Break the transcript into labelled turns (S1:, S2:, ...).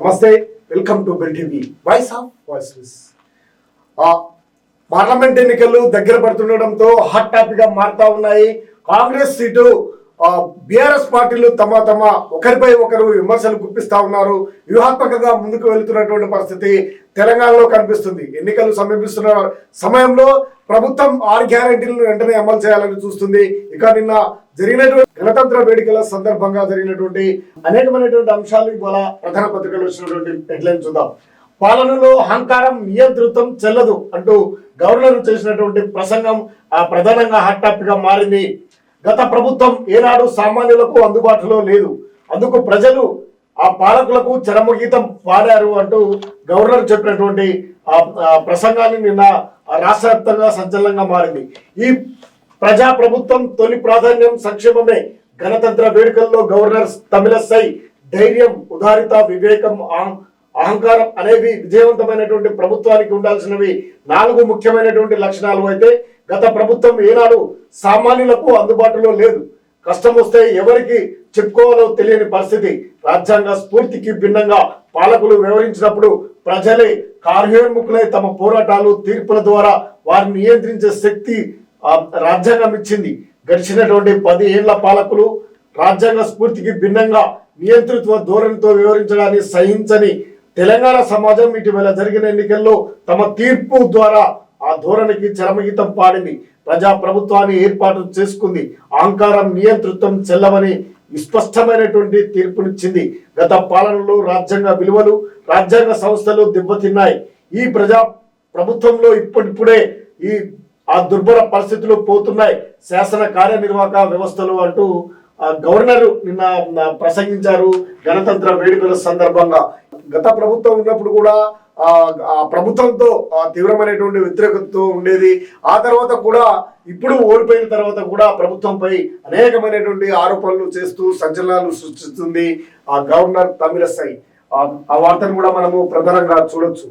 S1: నమస్తే welcome to bell TV. Voice of voice parliament ఎన్నికలు దగ్గర పడుతుండడంతో హాట్ టాపిక్గా మారుతా ఉన్నాయి. కాంగ్రెస్ సీటు బీఆర్ఎస్ పార్టీలు తమ తమ ఒకరిపై ఒకరు విమర్శలు గుప్పిస్తా ఉన్నారు. వ్యూహాత్మకంగా ముందుకు వెళ్తున్నటువంటి పరిస్థితి తెలంగాణలో కనిపిస్తుంది. ఎన్నికలు సమీపిస్తున్న సమయంలో ప్రభుత్వం ఆరు గ్యారంటీలను వెంటనే అమలు చేయాలని చూస్తుంది. ఇక నిన్న జరిగినటువంటి గణతంత్ర వేడుకల సందర్భంగా జరిగినటువంటి అనేకమైనటువంటి అంశాలు ఇవాళ ప్రధాన పత్రికలు వచ్చినటువంటి హెడ్లైన్ చూద్దాం. పాలనలో అహంకారం నియంతృత్వం చెల్లదు అంటూ గవర్నర్ చేసినటువంటి ప్రసంగం ప్రధానంగా హాట్ టాపిక్గా మారింది గత ప్రభుత్వం ఏనాడు సామాన్యులకు అందుబాటులో లేదు. అందుకు ప్రజలు ఆ పాలకులకు చరమగీతం పాడారు అంటూ గవర్నర్ చెప్పినటువంటి ఆ ప్రసంగాన్ని నిన్న రాష్ట్ర వ్యాప్తంగా సంచలనంగా మారింది. ఈ ప్రజా ప్రభుత్వం తొలి ప్రాధాన్యం సంక్షేమమే గణతంత్ర వేడుకల్లో గవర్నర్ తమిళసై ధైర్యం ఉదారిత వివేకం అహంకారం అనేవి విజయవంతమైనటువంటి ప్రభుత్వానికి ఉండాల్సినవి నాలుగు ముఖ్యమైనటువంటి లక్షణాలు అయితే గత ప్రభుత్వం ఏనాడు సామాన్యులకు అందుబాటులో లేదు. కష్టం వస్తే ఎవరికి చెప్పుకోవాలో తెలియని పరిస్థితి. రాజ్యాంగ స్ఫూర్తికి భిన్నంగా పాలకులు వివరించినప్పుడు ప్రజలే కార్యోన్ముఖులై తమ పోరాటాలు తీర్పుల ద్వారా వారిని నియంత్రించే శక్తి రాజ్యాంగం ఇచ్చింది. గడిచినటువంటి పది ఏళ్ళ పాలకులు రాజ్యాంగ స్ఫూర్తికి భిన్నంగా నియంతృత్వ ధోరణితో వివరించడాన్ని సహించని తెలంగాణ సమాజం ఇటీవల జరిగిన ఎన్నికల్లో తమ తీర్పు ద్వారా ఆ ధోరణికి చరమగీతం పాడింది. ప్రజా ప్రభుత్వాన్ని ఏర్పాటు చేసుకుంది. అహంకారం నియంతృత్వం చెల్లవని విస్పష్టమైనటువంటి తీర్పునిచ్చింది. గత పాలనలో రాజ్యాంగ విలువలు రాజ్యాంగ సంస్థలు దెబ్బతిన్నాయి. ఈ ప్రజా ప్రభుత్వంలో ఇప్పుడిప్పుడే ఈ ఆ దుర్భర పరిస్థితులు పోతున్నాయి. శాసన కార్యనిర్వాహక వ్యవస్థలు అంటూ ఆ గవర్నర్ నిన్న ప్రసంగించారు. గణతంత్ర వేడుకల సందర్భంగా. గత ప్రభుత్వం ఉన్నప్పుడు కూడా ఆ ప్రభుత్వంతో ఆ తీవ్రమైనటువంటి వ్యతిరేకతతో ఉండేది. ఆ తర్వాత కూడా ఇప్పుడు ఓడిపోయిన తర్వాత కూడా ప్రభుత్వంపై అనేకమైనటువంటి ఆరోపణలు చేస్తూ సంచలనాలు సృష్టిస్తుంది ఆ గవర్నర్ తమిళసై ఆ వార్తను కూడా మనము ప్రధానంగా చూడొచ్చు.